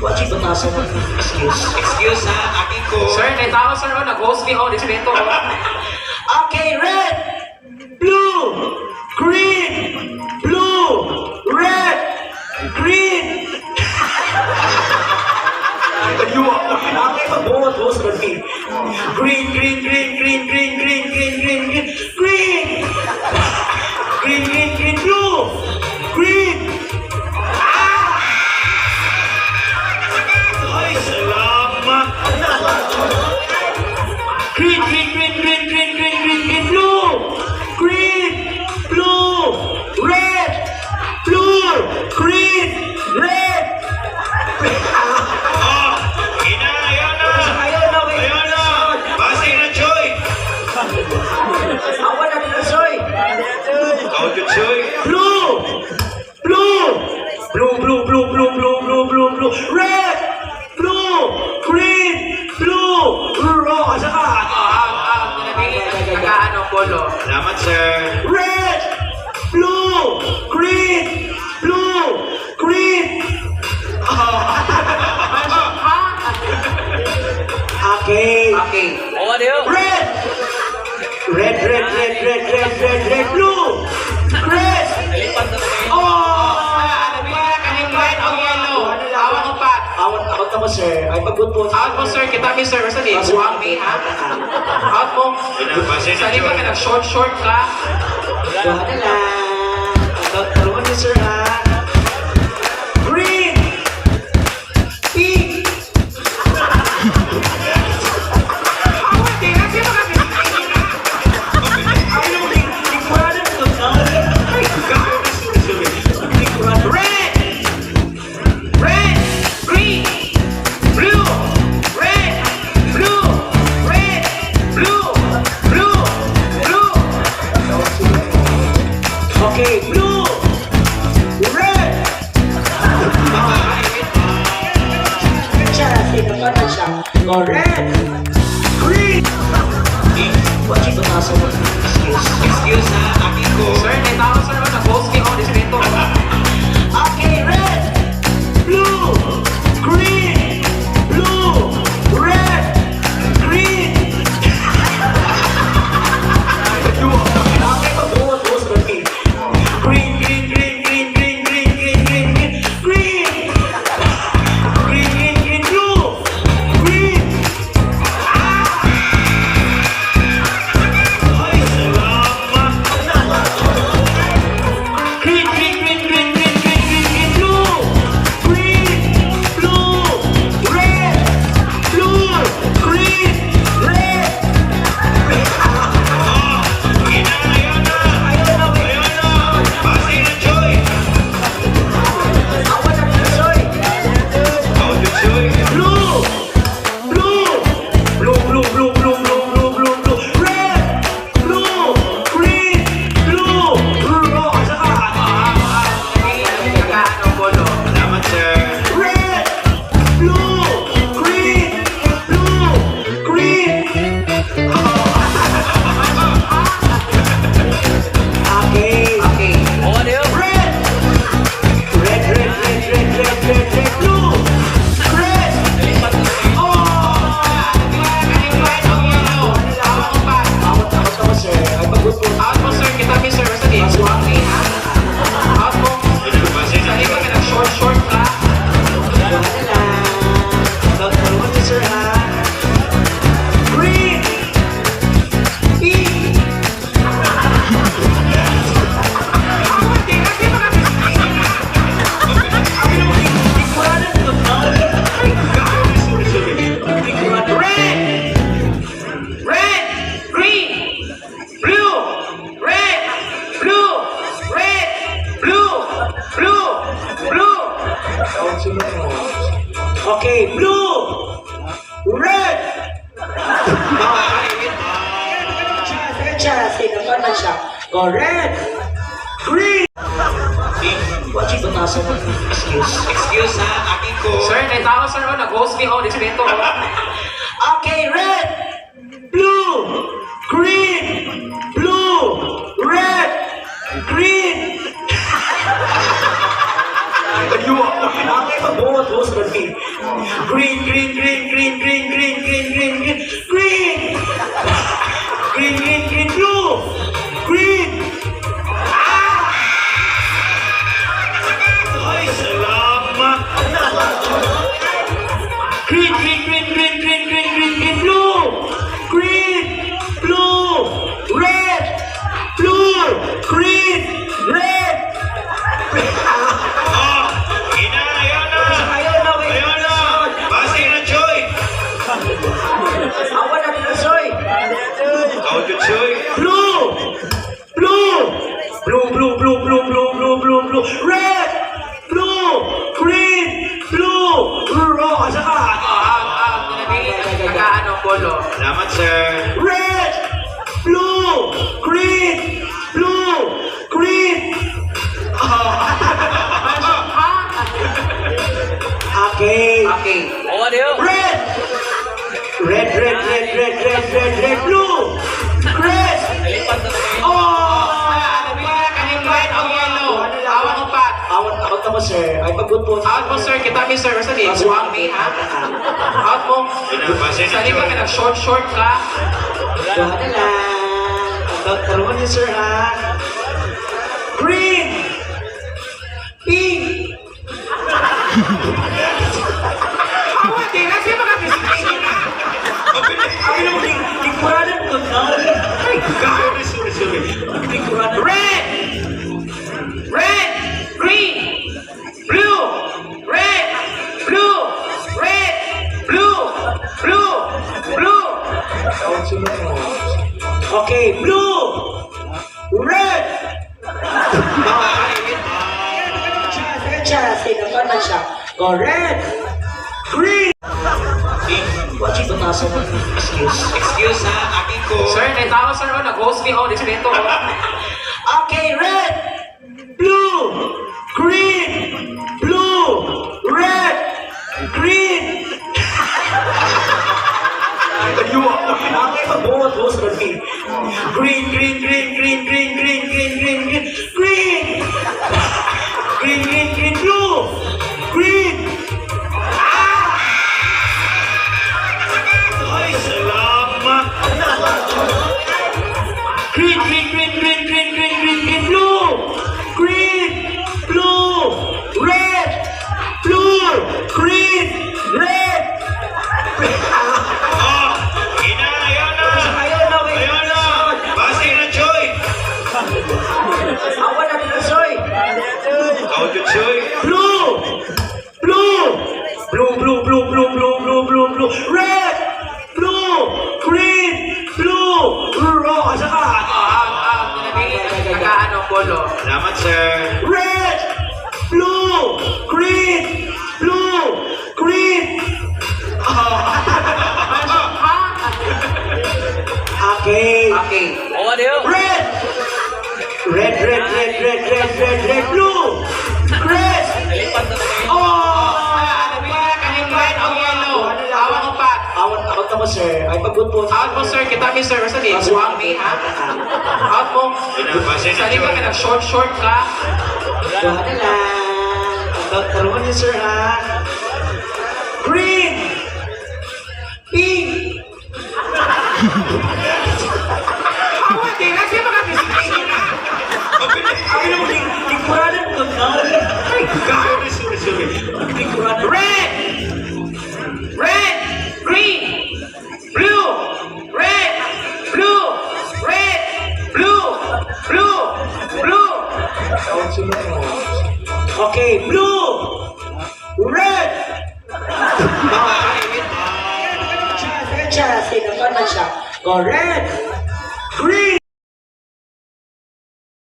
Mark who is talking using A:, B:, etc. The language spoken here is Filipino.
A: Watching batasan mo. Excuse.
B: Excuse ha, akin ko.
C: Sir, may tao sir, oh, nag-host me, oh, respeto.
A: Okay, red, blue, green, blue, red, green.
B: Ayun ako.
A: Okay, magbuot mo sa green. Green, green, green, green, green, green, green, green, green, green. Green, green, green, blue. Awan na dito, Soy.
B: Audio, Choy.
A: Blue, blue, blue, blue, blue, blue, blue, blue, blue, blue, red, blue, green, blue, blue, asa ka?
C: Ah, ah, nag-ano, polo.
B: Salamat, sir.
A: Red, blue, sir. Ah, Ay, pag-good po.
C: Out mo, sir. Kita mi, sir. Saan eh? Buwang mi, ha? Out mo.
B: Saan
C: ba ka nag-short-short ka?
A: Wala na lang. Out mo, sir, ha? Okay, blue! Red! Go red! Green! Watching batasan mo. Excuse.
B: Excuse ha, akin ko.
C: Sir, may tao sir, oh, nag-host me, oh, respeto, oh.
A: Okay, red! Blue! Green! Blue! Red! Green! Ayun ako. Okay, green, green, green, green, green, green, green, green, green, green, green, green, blue, green. Ah!
B: Ay, salamat.
A: Green, green, green, green, green, green, green, green.
C: Mo, sir.
A: Ay, pagod po.
C: Out mo sir, kita mi sir. Basta di, buwang mi ha. Out mo.
B: Pinapasay na
C: Sali ka
B: Joy.
C: ka short short ka.
A: Wala na lang. Taruhan niyo, sir, ha? Green! Pink!
C: Blue!
A: Okay, blue! Red! Na siya. Go red! Green! Watch it, nasa mo. Excuse.
B: Excuse ha, aking ko.
C: Sir, naitawa sir, oh, nag-host me, oh, dito oh.
A: Okay, red, blue, green, sa green. Green, green, green, green, green, green, green, green, green, green.
C: Look.
B: ako, sir.
A: Eh, ay, pagpunpo.
C: Out mo, sir. Kita mi, sir. Sali, buwang mi, ha? Out mo. Sali ka ka, nag-short-short ka.
A: Buwa na lang. Taruan niyo, sir, ha? Green! Pink!
C: Awan din, nasa mga bisipin na.
A: Sabi na mo, higuranan ko na.
C: My God! Okay, blue! Red! Nakakainit. Red,
A: red siya. Red siya. Sinapan na siya. Go, red! Green!